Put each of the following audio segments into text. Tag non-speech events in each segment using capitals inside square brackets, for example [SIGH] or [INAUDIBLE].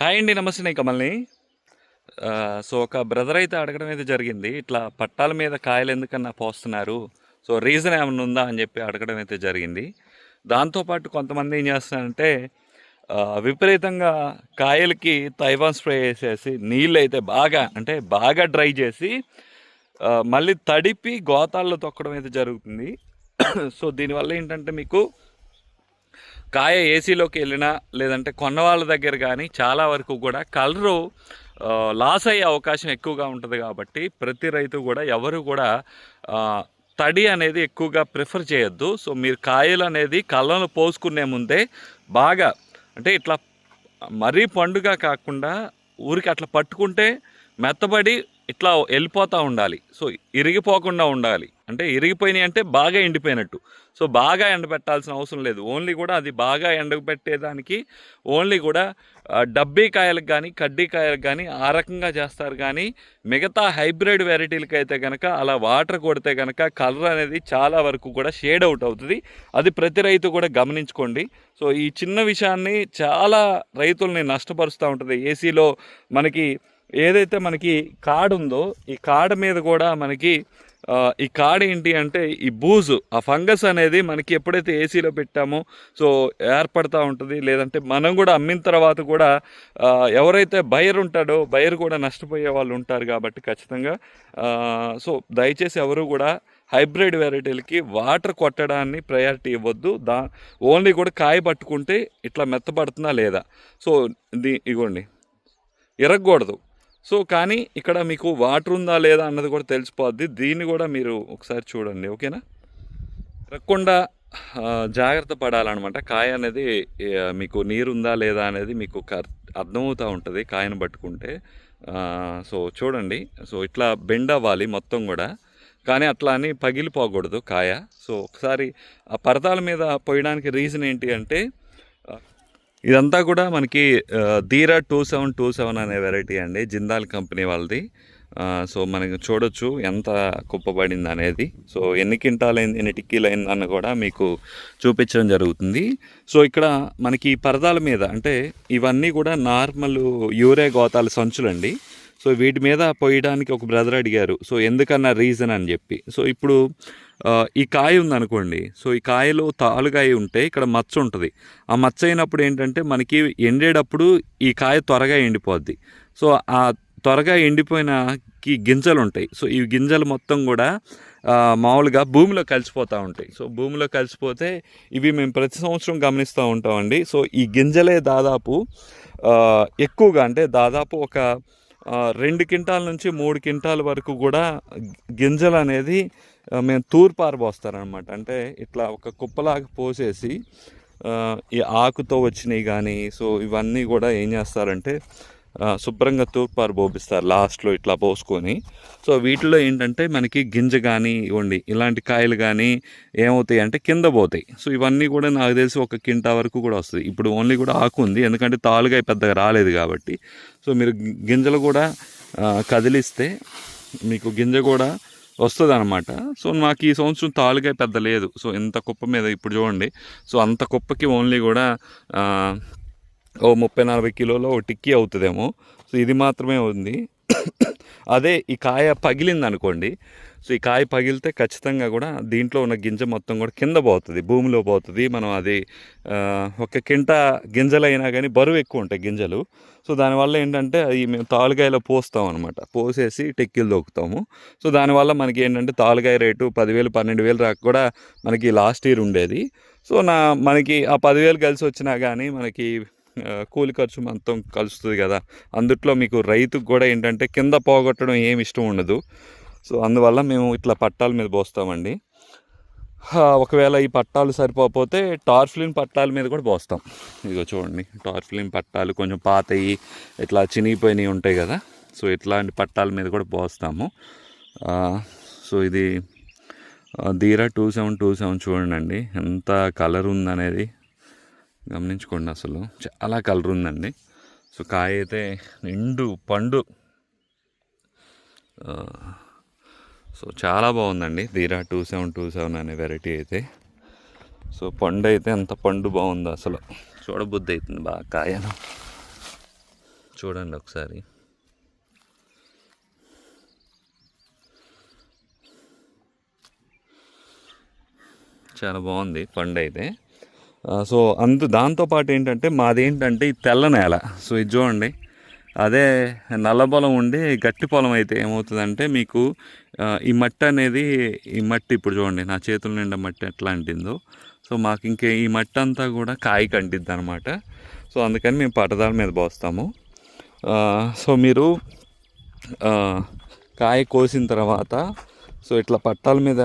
Hi అండి నమస్తే నేను కమల్ని. సో ఒక బ్రదర్ అయితే అడగడం అయితే జరిగింది. ఇట్లా పట్టాల మీద కాయలు ఎందుకన్నా పోస్తున్నారు? సో రీజన్ ఏమైనా ఉందా అని చెప్పి అడగడం అయితే జరిగింది. దాంతోపాటు కొంతమంది ఏం చేస్తున్నారంటే విపరీతంగా కాయలకి తైవాన్ స్ప్రే చేసేసి నీళ్ళు అయితే బాగా అంటే బాగా డ్రై చేసి మళ్ళీ తడిపి గోతాల్లో తొక్కడం అయితే జరుగుతుంది. సో దీనివల్ల ఏంటంటే మీకు కాయ ఏసీలోకి వెళ్ళినా లేదంటే కొన్న వాళ్ళ దగ్గర కానీ చాలా వరకు కూడా కలరు లాస్ అయ్యే అవకాశం ఎక్కువగా ఉంటుంది కాబట్టి ప్రతి రైతు కూడా ఎవరు కూడా తడి అనేది ఎక్కువగా ప్రిఫర్ చేయొద్దు. సో మీరు కాయలు అనేది కళ్ళను పోసుకునే ముందే బాగా అంటే ఇట్లా మరీ పండుగ కాకుండా ఊరికి అట్లా పట్టుకుంటే మెత్తబడి ఇట్లా వెళ్ళిపోతూ ఉండాలి. సో ఇరిగిపోకుండా ఉండాలి. అంటే ఇరిగిపోయినాయి అంటే బాగా ఎండిపోయినట్టు. సో బాగా ఎండబెట్టాల్సిన అవసరం లేదు. ఓన్లీ కూడా అది బాగా ఎండబెట్టేదానికి ఓన్లీ కూడా డబ్బీ కాయలకు కానీ కడ్డీ కాయలకు కానీ ఆ రకంగా చేస్తారు. కానీ మిగతా హైబ్రిడ్ వెరైటీలకి అయితే కనుక అలా వాటర్ కొడితే కనుక కలర్ అనేది చాలా వరకు కూడా షేడ్ అవుట్ అవుతుంది. అది ప్రతి రైతు కూడా గమనించుకోండి. సో ఈ చిన్న విషయాన్ని చాలా రైతుల్ని నష్టపరుస్తూ ఉంటుంది. ఏసీలో మనకి ఏదైతే మనకి కాడ్ ఉందో ఈ కాడ మీద కూడా మనకి ఈ కాడ ఏంటి అంటే ఈ బూజు ఆ ఫంగస్ అనేది మనకి ఎప్పుడైతే ఏసీలో పెట్టామో సో ఏర్పడతా ఉంటుంది. లేదంటే మనం కూడా అమ్మిన తర్వాత కూడా ఎవరైతే బయర్ ఉంటాడో బయర్ కూడా నష్టపోయే వాళ్ళు ఉంటారు కాబట్టి ఖచ్చితంగా సో దయచేసి ఎవరు కూడా హైబ్రిడ్ వెరైటీలకి వాటర్ కొట్టడాన్ని ప్రయారిటీ ఇవ్వద్దు. దా ఓన్లీ కూడా కాయ పట్టుకుంటే ఇట్లా మెత్తపడుతుందా లేదా? సో ఇది ఇగోండి. ఇరగకూడదు. సో కానీ ఇక్కడ మీకు వాటర్ ఉందా లేదా అన్నది కూడా తెలిసిపోద్ది. దీన్ని కూడా మీరు ఒకసారి చూడండి ఓకేనా? రక్కుండా జాగ్రత్త పడాలన్నమాట. కాయ అనేది మీకు నీరు ఉందా లేదా అనేది మీకు కర్- అర్థమవుతూ ఉంటుంది కాయను పట్టుకుంటే. సో చూడండి సో ఇట్లా బెండ్ అవ్వాలి మొత్తం కూడా. కానీ అట్లా అని పగిలిపోకూడదు కాయ. సో ఒకసారి ఆ పరదాల మీద పోయడానికి రీజన్ ఏంటి అంటే ఇదంతా కూడా మనకి Dheera two seven two seven అనే వెరైటీ అండి. జిందాల్ కంపెనీ వాళ్ళది. సో మనకి చూడొచ్చు ఎంత కుప్పబడింది అనేది. సో ఎన్ని క్వింటాలు అయింది ఎన్ని టిక్కీలైంది అయింది అన్న కూడా మీకు చూపించడం జరుగుతుంది. సో ఇక్కడ మనకి ఈ పరదాల మీద అంటే ఇవన్నీ కూడా నార్మల్ యూరే గోతాల సంచులండి. సో వీటి మీద పోయడానికి ఒక బ్రదర్ అడిగారు. సో ఎందుకన్నా రీజన్ అని చెప్పి. సో ఇప్పుడు ఈ కాయ ఉందనుకోండి. సో ఈ కాయలో తాలుగాయ ఉంటే ఇక్కడ మచ్చ ఉంటుంది. ఆ మచ్చ అయినప్పుడు ఏంటంటే మనకి ఎండేటప్పుడు ఈ కాయ త్వరగా ఎండిపోద్ది. సో ఆ త్వరగా ఎండిపోయినకి గింజలు ఉంటాయి. సో ఈ గింజలు మొత్తం కూడా మామూలుగా భూమిలో కలిసిపోతూ ఉంటాయి. సో భూమిలో కలిసిపోతే ఇవి మేము ప్రతి సంవత్సరం గమనిస్తూ ఉంటామండి. సో ఈ గింజలే దాదాపు ఎక్కువగా అంటే దాదాపు ఒక రెండు క్వింటాల నుంచి మూడు క్వింటాల వరకు కూడా గింజలు అనేది మేము తూర్పారు పోస్తారనమాట అంటే ఇట్లా ఒక కుప్పలాగా పోసేసి ఈ ఆకుతో వచ్చినవి కానీ సో ఇవన్నీ కూడా ఏం చేస్తారంటే శుభ్రంగా తూర్పారు పోపిస్తారు లాస్ట్లో ఇట్లా పోసుకొని. సో వీటిలో ఏంటంటే మనకి గింజ కానీ ఇవ్వండి ఇలాంటి కాయలు కానీ ఏమవుతాయి అంటే కింద పోతాయి. సో ఇవన్నీ కూడా నాకు తెలిసి ఒక కింటా వరకు కూడా వస్తుంది. ఇప్పుడు ఓన్లీ కూడా ఆకు ఉంది ఎందుకంటే తాలుగా పెద్దగా రాలేదు కాబట్టి. సో మీరు గింజలు కూడా కదిలిస్తే మీకు గింజ కూడా వస్తుంది అనమాట సో నాకు ఈ సంవత్సరం తాలుగా పెద్ద లేదు. సో ఇంత కుప్ప మీద ఇప్పుడు చూడండి. సో అంత కుప్పకి ఓన్లీ కూడా ఓ ముప్పై నలభై కిలోలో ఓ టిక్కీ అవుతుందేమో. సో ఇది మాత్రమే ఉంది. అదే ఈ కాయ పగిలింది అనుకోండి సో ఈ కాయ పగిలితే ఖచ్చితంగా కూడా దీంట్లో ఉన్న గింజ మొత్తం కూడా కింద పోతుంది భూమిలో పోతుంది. మనం అది ఒక కింట గింజలైనా కానీ బరువు ఎక్కువ ఉంటాయి గింజలు. సో దానివల్ల ఏంటంటే అవి మేము తాలుగాయలో పోస్తాం అనమాట పోసేసి టెక్కిలు దొక్కుతాము సో దానివల్ల మనకి ఏంటంటే తాలుగాయ రేటు పదివేలు పన్నెండు వేలు రాక కూడా మనకి లాస్ట్ ఇయర్ ఉండేది. సో నా మనకి ఆ పదివేలు కలిసి వచ్చినా కానీ మనకి కూలి ఖర్చు మొత్తం కలుస్తుంది కదా. అందుట్లో మీకు రైతుకు కూడా ఏంటంటే కింద పోగొట్టడం ఏమి ఇష్టం ఉండదు. సో అందువల్ల మేము ఇట్లా పట్టాల మీద పోస్తామండి. ఒకవేళ ఈ పట్టాలు సరిపోతే టార్ఫ్లిన్ పట్టాల మీద కూడా పోస్తాం. ఇదిగో చూడండి టార్ఫ్లిన్ పట్టాలు కొంచెం పాతవి ఇట్లా చినిగిపోయినవి ఉంటాయి కదా. సో ఇట్లాంటి పట్టాల మీద కూడా పోస్తాము. సో ఇది ఆ, ధీరా టూ సెవెన్ టూ సెవెన్ చూడండి ఎంత కలర్ ఉందనేది. గమనించుకోండి అసలు. చాలా కలర్ ఉందండి. సో కాయ అయితే నిండు పండు. సో చాలా బాగుందండి. Dheera two seven two seven అనే వెరైటీ అయితే. సో పండు అయితే అంత పండు బాగుందో అసలు. చూడబుద్ధి అవుతుంది బాగా కాయను చూడండి ఒకసారి. చాలా బాగుంది పండు అయితే. సో అందు దాంతోపాటు ఏంటంటే మాదేంటంటే ఈ తెల్ల నేల. సో ఇది చూడండి. అదే నల్ల పొలం ఉండి గట్టి పొలం అయితే ఏమవుతుందంటే మీకు ఈ మట్టి అనేది ఈ మట్టి ఇప్పుడు చూడండి నా చేతుల నిండా మట్టి ఎట్లా అంటిందో. సో మాకు ఇంకే ఈ మట్టి అంతా కూడా కాయ కంటిద్ది అనమాట సో అందుకని మేము పట్టదాల మీద పోస్తాము. సో మీరు కాయ కోసిన తర్వాత సో ఇట్లా పట్టాల మీద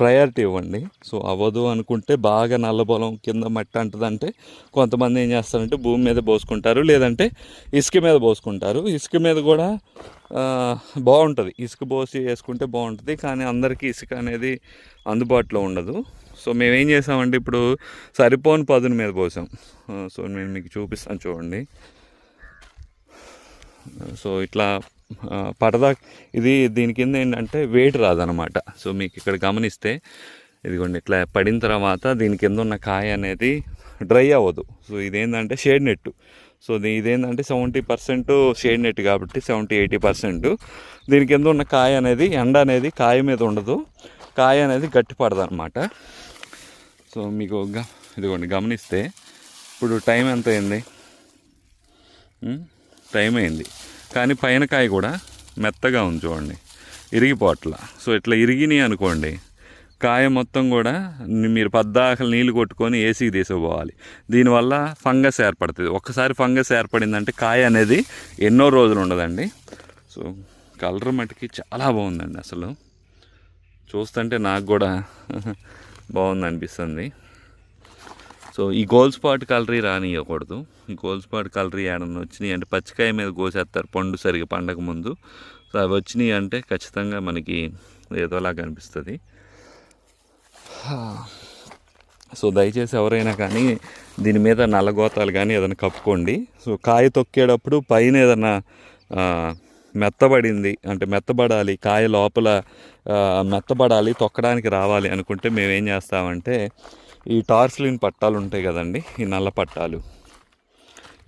ప్రయారిటీ ఇవ్వండి. సో అవ్వదు అనుకుంటే బాగా నల్ల కింద మట్టి అంటదంటే కొంతమంది ఏం చేస్తారంటే భూమి మీద పోసుకుంటారు. లేదంటే ఇసుక మీద పోసుకుంటారు. ఇసుక మీద కూడా బాగుంటుంది. ఇసుక పోసి వేసుకుంటే బాగుంటుంది. కానీ అందరికీ ఇసుక అనేది అందుబాటులో ఉండదు. సో మేమేం చేసామంటే ఇప్పుడు సరిపోని పదును మీద పోసాం. సో నేను మీకు చూపిస్తాను చూడండి. సో ఇట్లా పడదా ఇది దీని కింద ఏంటంటే వెయిట్ రాదనమాట సో మీకు ఇక్కడ గమనిస్తే ఇదిగోండి ఇట్లా పడిన తర్వాత దీని కింద ఉన్న కాయ అనేది డ్రై అవ్వదు. సో ఇదేంటంటే షేడ్ నెట్టు. సో ఇదేంటంటే సెవెంటీ పర్సెంట్ షేడ్ నెట్ కాబట్టి సెవెంటీ ఎయిటీ పర్సెంట్. దీని కింద ఉన్న కాయ అనేది ఎండ అనేది కాయ మీద ఉండదు. కాయ అనేది గట్టి పడదు అనమాట సో మీకు గ- ఇదిగోండి గమనిస్తే ఇప్పుడు టైం ఎంత అయింది టైం అయింది. కానీ పైన కాయ కూడా మెత్తగా ఉంది చూడండి. ఇరిగిపోట్ల. సో ఇట్లా ఇరిగినాయి అనుకోండి కాయ మొత్తం కూడా మీరు పద్దాకలు నీళ్ళు కొట్టుకొని ఏసీకి తీసుకుపోవాలి. దీనివల్ల ఫంగస్ ఏర్పడుతుంది. ఒక్కసారి ఫంగస్ ఏర్పడిందంటే కాయ అనేది ఎన్నో రోజులు ఉండదండి. సో కలర్ మటుకి చాలా బాగుందండి అసలు. చూస్తుంటే నాకు కూడా [LAUGHS] బాగుంది అనిపిస్తుంది సో ఈ గోల్ స్పాట్ కలరీ రానియకూడదు. ఈ గోల్ స్పాట్ కలరీ ఏడన్నా వచ్చినాయి అంటే పచ్చికాయ మీద కోసేస్తారు పండు సరిగా పండగ ముందు. సో అవి వచ్చినాయి అంటే ఖచ్చితంగా మనకి ఏదోలాగా అనిపిస్తుంది. సో దయచేసి ఎవరైనా కానీ దీని మీద నల్లగోతాలు కానీ ఏదైనా కప్పుకోండి. సో కాయ తొక్కేటప్పుడు పైన ఏదైనా మెత్తబడింది అంటే మెత్తబడాలి కాయ లోపల మెత్తబడాలి తొక్కడానికి రావాలి అనుకుంటే మేము ఏం చేస్తామంటే ఈ టార్స్లిన్ పట్టాలు ఉంటాయి కదండి ఈ నల్ల పట్టాలు.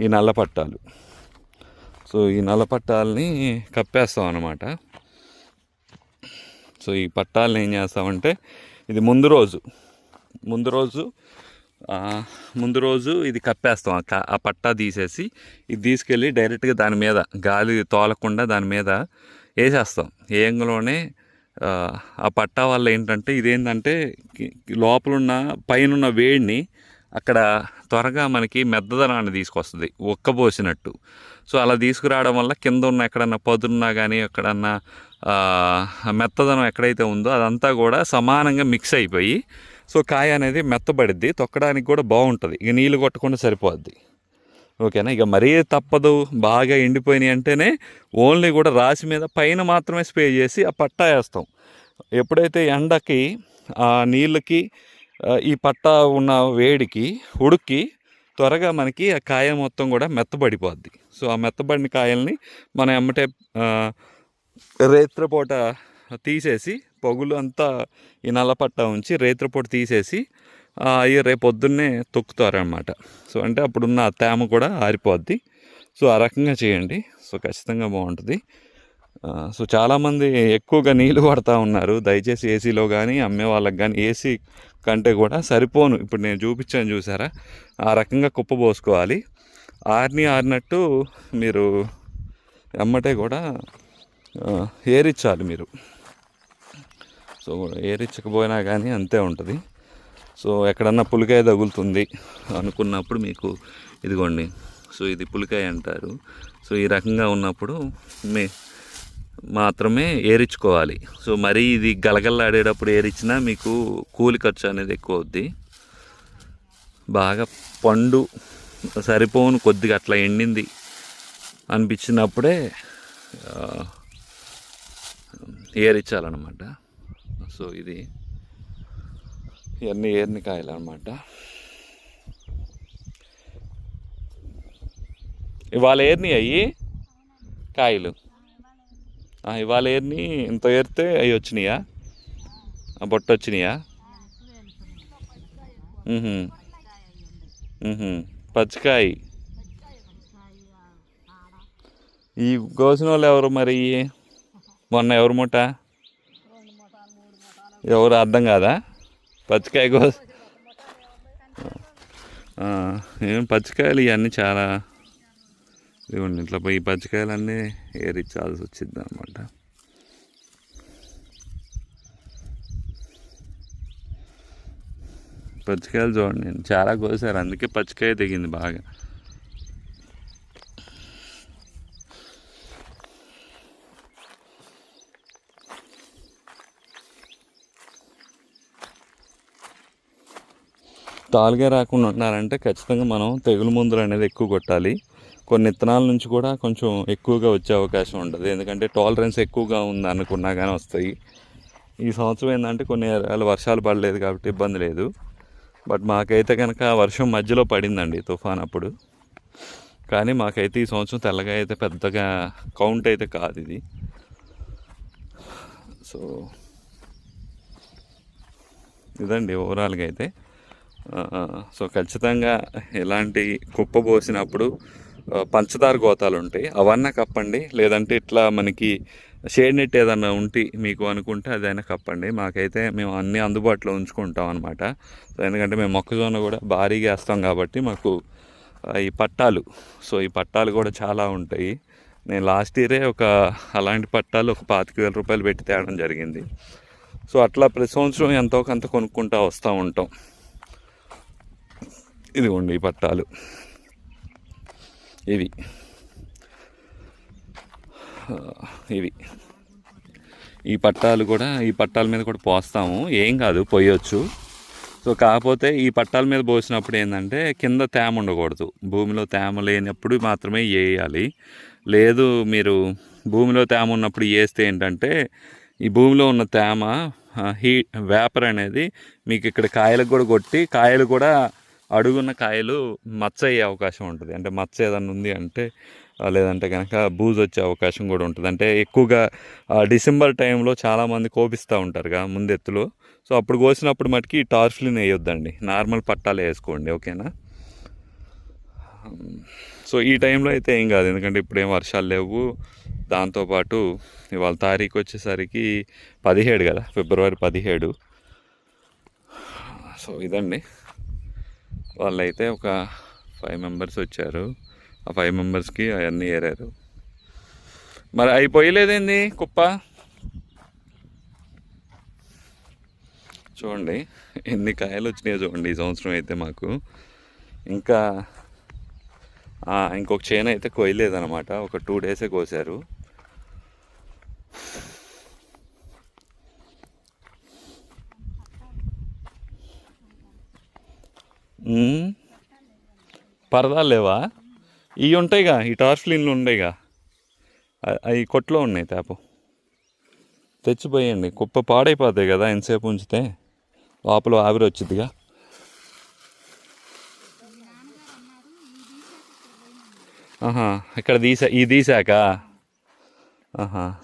ఈ నల్ల పట్టాలు. సో ఈ నల్ల పట్టాలని కప్పేస్తాం అన్నమాట. సో ఈ పట్టాలను ఏం చేస్తామంటే ఇది ముందు రోజు ముందు రోజు ముందు రోజు ఇది కప్పేస్తాం. ఆ ఆ పట్టా తీసేసి ఇది తీసుకెళ్ళి డైరెక్ట్గా దాని మీద గాలి తోలకుండా దాని మీద వేసేస్తాం. ఏంగలోనే ఆ, పట్టా వల్ల ఏంటంటే ఇదేంటంటే లోపలున్న పైనున్న వేడిని అక్కడ త్వరగా మనకి మెద్దదనాన్ని తీసుకొస్తుంది ఒక్కబోసినట్టు సో అలా తీసుకురావడం వల్ల కింద ఉన్న ఎక్కడన్నా పదున్నా కానీ ఎక్కడన్నా మెత్తదనం ఎక్కడైతే ఉందో అదంతా కూడా సమానంగా మిక్స్ అయిపోయి సో కాయ అనేది మెత్తబడిద్ది తొక్కడానికి కూడా బాగుంటుంది. ఇక నీళ్ళు కొట్టకుండా సరిపోద్ది. ఓకేనా? ఇక మరీ తప్పదు. బాగా ఎండిపోయినాయి అంటేనే ఓన్లీ కూడా రాసి మీద పైన మాత్రమే స్ప్రే చేసి ఆ పట్టా వేస్తాం. ఎప్పుడైతే ఎండకి ఆ నీళ్ళకి ఈ పట్టా ఉన్న వేడికి ఉడుక్కి త్వరగా మనకి ఆ కాయ మొత్తం కూడా మెత్తబడిపోద్ది. సో ఆ మెత్తబడిన కాయల్ని మనం ఎమ్మటే రేత్రపూట తీసేసి పొగులు అంతా ఈ నల్లపట్ట ఉంచి రేత్రపూట తీసేసి అవి రేపు పొద్దున్నే తొక్కుతారనమాట సో అంటే అప్పుడున్న తేమ కూడా ఆరిపోద్ది. సో ఆ రకంగా చేయండి. సో ఖచ్చితంగా బాగుంటుంది. సో చాలామంది ఎక్కువగా నీళ్ళు పడతా ఉన్నారు. దయచేసి ఏసీలో కానీ అమ్మే వాళ్ళకి కానీ ఏసీ కంటే కూడా సరిపోను. ఇప్పుడు నేను చూపించాను చూసారా? ఆ రకంగా కుప్ప పోసుకోవాలి. ఆరిని ఆరినట్టు మీరు ఎమ్మటే కూడా ఏరిచ్చాలి మీరు. సో ఏరిచ్చకపోయినా కానీ అంతే ఉంటుంది. సో ఎక్కడన్నా పులికాయ తగులుతుంది అనుకున్నప్పుడు మీకు ఇదిగోండి. సో ఇది పులికాయ అంటారు. సో ఈ రకంగా ఉన్నప్పుడు మే మాత్రమే ఏరించుకోవాలి సో మరీ ఇది గలగల్లాడేటప్పుడు ఏరించినా మీకు కూలి ఖర్చు అనేది ఎక్కువ అవుద్ది బాగా పండు సరిపోను కొద్దిగా అట్లా ఎండింది అనిపించినప్పుడే ఏరించాలన్నమాట సో ఇది ఇవన్నీ ఏర్నికాయలు అనమాట ఇవాళ ఏర్ని అయ్యి కాయలు. ఇవాళ ఏర్ని ఇంత ఏరితే అవి వచ్చినాయా? బొట్ట వచ్చినాయా? పచ్చికాయ. ఈ కోసిన వాళ్ళు ఎవరు మరి? మొన్న ఎవరు మూట ఎవరు అర్థం కాదా? పచ్చికాయ కోస ఏం పచ్చికాయలు ఇవన్నీ చాలా ఇవ్వండి ఇట్లా పోయి ఈ పచ్చికాయలన్నీ ఏరిచ్చాల్సి వచ్చింది అనమాట పచ్చికాయలు చూడండి చాలా కోసారు. అందుకే పచ్చికాయ దిగింది బాగా. తాలుగా రాకుండా ఉంటున్నారంటే ఖచ్చితంగా మనం తెగులు మందులు అనేది ఎక్కువ కొట్టాలి. కొన్ని విత్తనాల నుంచి కూడా కొంచెం ఎక్కువగా వచ్చే అవకాశం ఉంటుంది. ఎందుకంటే టాలరెన్స్ ఎక్కువగా ఉంది అనుకున్నా కానీ వస్తాయి. ఈ సంవత్సరం ఏంటంటే కొన్ని ఏరియాలు వర్షాలు పడలేదు కాబట్టి ఇబ్బంది లేదు. బట్ మాకైతే కనుక వర్షం మధ్యలో పడిందండి తుఫాన్ అప్పుడు. కానీ మాకైతే ఈ సంవత్సరం తెల్లగా అయితే పెద్దగా కౌంట్ అయితే కాదు ఇది. సో ఇదండి ఓవరాల్గా అయితే. సో ఖచ్చితంగా ఎలాంటి కుప్ప పోసినప్పుడు పంచదార గోతాలు ఉంటాయి. అవన్నీ కప్పండి. లేదంటే ఇట్లా మనకి షేడ్ నెట్ ఏదన్నా ఉంటే మీకు అనుకుంటే అదైనా కప్పండి. మాకైతే మేము అన్నీ అందుబాటులో ఉంచుకుంటాం అనమాట సో ఎందుకంటే మేము మొక్కజొన్న కూడా భారీగా వేస్తాం కాబట్టి మాకు ఈ పట్టాలు. సో ఈ పట్టాలు కూడా చాలా ఉంటాయి. నేను లాస్ట్ ఇయరే ఒక అలాంటి పట్టాలు ఒక పాతిక వేల రూపాయలు పెట్టి తేవడం జరిగింది. సో అట్లా ప్రతి సంవత్సరం ఎంతో కొంత కొనుక్కుంటూ వస్తూ ఉంటాం. ఇదిగోండి ఈ పట్టాలు. ఇవి. ఇవి. ఈ పట్టాలు కూడా ఈ పట్టాల మీద కూడా పోస్తాము. ఏం కాదు పోయొచ్చు. సో కాకపోతే ఈ పట్టాల మీద పోసినప్పుడు ఏంటంటే కింద తేమ ఉండకూడదు. భూమిలో తేమ లేనప్పుడు మాత్రమే వేయాలి లేదు మీరు భూమిలో తేమ ఉన్నప్పుడు వేస్తే ఏంటంటే ఈ భూమిలో ఉన్న తేమ హీ వేపర్ అనేది మీకు ఇక్కడ కాయలకు కూడా కొట్టి కాయలు కూడా అడుగున్న కాయలు మచ్చ అయ్యే అవకాశం ఉంటుంది. అంటే మచ్చ ఏదన్నా ఉంది అంటే లేదంటే కనుక బూజు వచ్చే అవకాశం కూడా ఉంటుంది. అంటే ఎక్కువగా డిసెంబర్ టైంలో చాలామంది కోపిస్తూ ఉంటారు కదా ముందెత్తులో సో అప్పుడు కోసినప్పుడు మటుకి టార్ఫ్లిన్ వేయొద్దండి. నార్మల్ పట్టాలు వేసుకోండి ఓకేనా? సో ఈ టైంలో అయితే ఏం కాదు. ఎందుకంటే ఇప్పుడు ఏం వర్షాలు లేవు. దాంతోపాటు ఇవాళ తారీఖు వచ్చేసరికి పదిహేడు కదా ఫిబ్రవరి పదిహేడు. సో ఇదండి. వాళ్ళైతే ఒక ఫైవ్ మెంబర్స్ వచ్చారు. ఆ ఫైవ్ మెంబర్స్కి అవన్నీ ఏరారు. మరి అయిపోయలేదేంది కుప్ప? చూడండి ఎన్ని కాయలు వచ్చినాయో చూడండి ఈ సంవత్సరం అయితే మాకు. ఇంకా ఇంకొక చేను అయితే కోయలేదనమాట ఒక టూ డేసే కోసారు. పరదాలు లేవా? ఇవి ఉంటాయిగా ఈ టార్ఫ్లిన్లు అ- అవి కొట్లో ఉన్నాయి తేప. తెచ్చిపోయండి కుప్ప పాడైపోతాయి కదా ఎంతసేపు ఉంచితే? లోపల ఆవిరి వచ్చిద్దిగా. ఆహా ఇక్కడ తీసా ఈ తీసాక? ఆహా.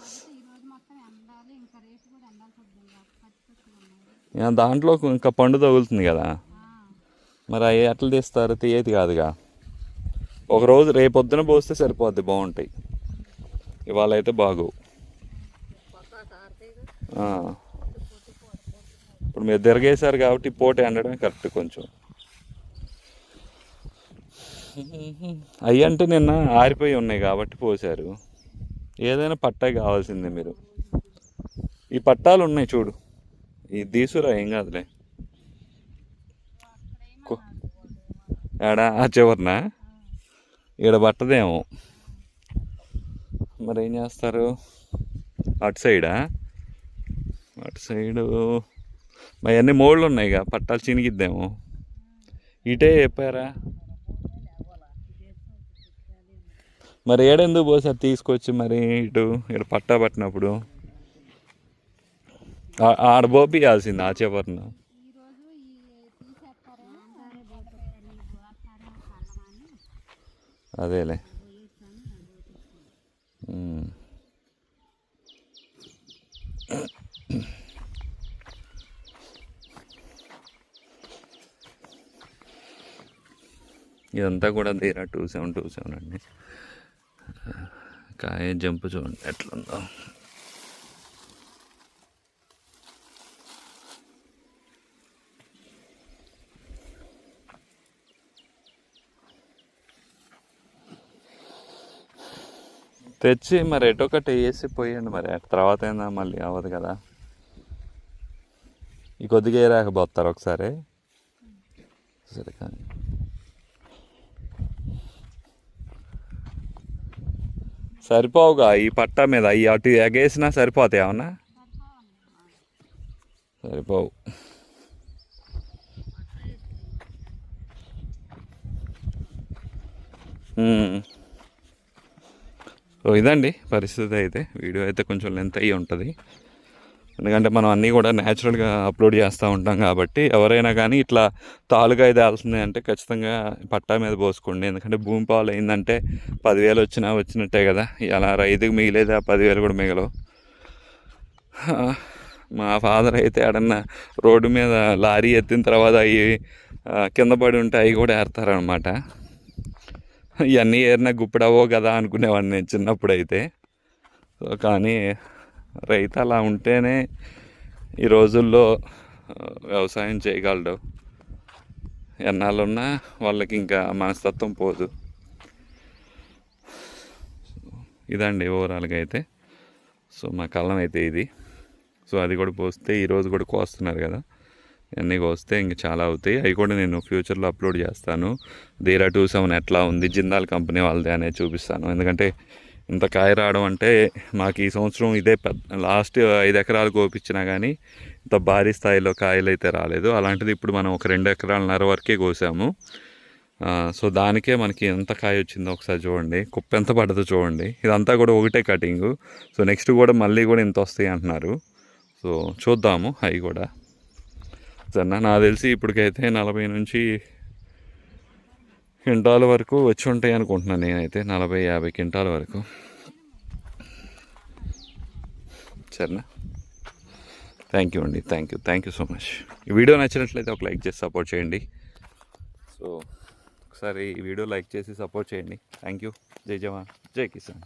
దాంట్లో ఇంకా పండు తగులుతుంది కదా. మరి అవి ఎట్లా తీస్తారు? తీయేది కాదుగా. ఒక రోజు రేపొద్దున పోస్తే సరిపోద్ది బాగుంటాయి. ఇవాళ అయితే బాగు ఇప్పుడు మీరు తిరగేశారు కాబట్టి పోటీ అండడమే కరెక్ట్ కొంచెం. అవి అంటే నిన్న ఆరిపోయి ఉన్నాయి కాబట్టి పోసారు ఏదైనా పట్టా కావాల్సిందే మీరు. ఈ పట్టాలు ఉన్నాయి చూడు. ఈ తీసురా ఏం కాదులే. ఆడ ఆ చివరిన? ఈడ పట్టదేమో. మరి ఏం చేస్తారు? అటు సైడా? అటు సైడు మరి అన్నీ మోళ్ళు ఉన్నాయిగా పట్టాలు చినిగిద్దేమో. ఇటే చెప్పారా? మరి ఏడెందుకు పోసారు తీసుకొచ్చి మరి ఇటు ఇక్కడ పట్టా పట్టినప్పుడు? ఆడ పోపియాల్సింది ఆ అదేలే. ఇదంతా కూడా తీరా టూ సెవెన్ టూ సెవెన్ అండి. కాయ జంపు చూడండి ఎట్లుందో. తెచ్చి మరి ఎటొకటి ఒకటి వేసి పోయండి మరి. తర్వాత ఏందా మళ్ళీ అవ్వదు కదా. ఈ కొద్దిగా ఏరాకపోతారు ఒకసారి. సరే కానీ. సరిపోవుగా ఈ పట్టా మీద ఈ అటు ఎగేసినా సరిపోతాయి ఏమన్నా? సరిపోవు. మ్మ్. సో ఇదండి పరిస్థితి అయితే. వీడియో అయితే కొంచెం లెంత్ అయ్యి ఉంటుంది. ఎందుకంటే మనం అన్నీ కూడా న్యాచురల్గా అప్లోడ్ చేస్తూ ఉంటాం కాబట్టి ఎవరైనా కానీ ఇట్లా తాలుగా ఇది వెళ్తుంది అంటే ఖచ్చితంగా పట్టా మీద పోసుకోండి. ఎందుకంటే భూమి పాలు అయిందంటే పదివేలు వచ్చినా వచ్చినట్టే కదా. అలా రైతుకు మిగిలేదు ఆ పదివేలు కూడా మిగలవు. మా ఫాదర్ అయితే ఆడన్న రోడ్డు మీద లారీ ఎత్తిన తర్వాత అవి కింద పడి ఉంటే అవి కూడా ఏరుతారనమాట ఇవన్నీ ఏరినా గుప్పిడవో కదా అనుకునేవాడిని నేను చిన్నప్పుడు అయితే సో కానీ రైతు అలా ఉంటేనే ఈ రోజుల్లో వ్యవసాయం చేయగలడు. ఎన్నాళ్ళున్నా వాళ్ళకి ఇంకా మనస్తత్వం పోదు. ఇదండి ఓవరాల్గా అయితే. సో మా కళ్ళం అయితే ఇది. సో అది కూడా పోస్తే ఈరోజు కూడా కోస్తున్నారు కదా. అన్నీ కోస్తే ఇంక చాలా అవుతాయి. అవి కూడా నేను ఫ్యూచర్లో అప్లోడ్ చేస్తాను. ధీరా టూ సెవెన్ ఎట్లా ఉంది జిందాల్ కంపెనీ వాళ్ళది అనేది చూపిస్తాను. ఎందుకంటే ఇంత కాయ రావడం అంటే మాకు ఈ సంవత్సరం ఇదే పెద్ద లాస్ట్ ఐదు ఎకరాలు కోపించినా కానీ ఇంత భారీ స్థాయిలో కాయలు అయితే రాలేదు. అలాంటిది ఇప్పుడు మనం ఒక రెండు ఎకరాలన్నర వరకే కోసాము. సో దానికే మనకి ఎంత కాయ వచ్చిందో ఒకసారి చూడండి. కుప్ప ఎంత పడుతుందో చూడండి. ఇదంతా కూడా ఒకటే కటింగు. సో నెక్స్ట్ కూడా మళ్ళీ కూడా ఇంత వస్తాయి అంటున్నారు. సో చూద్దాము అవి కూడా. సరేనా నాకు తెలిసి ఇప్పటికైతే నలభై నుంచి క్వింటాల వరకు వచ్చి ఉంటాయి అనుకుంటున్నాను నేనైతే. నలభై యాభై క్వింటాల వరకు. సరేనా? థ్యాంక్ యూ అండి. Thank you thank you so much ఈ వీడియో నచ్చినట్లయితే ఒక లైక్ చేసి సపోర్ట్ చేయండి. సో ఒకసారి ఈ వీడియో లైక్ చేసి సపోర్ట్ చేయండి. థ్యాంక్ యూ జై జవాన్. జై కిసాన్.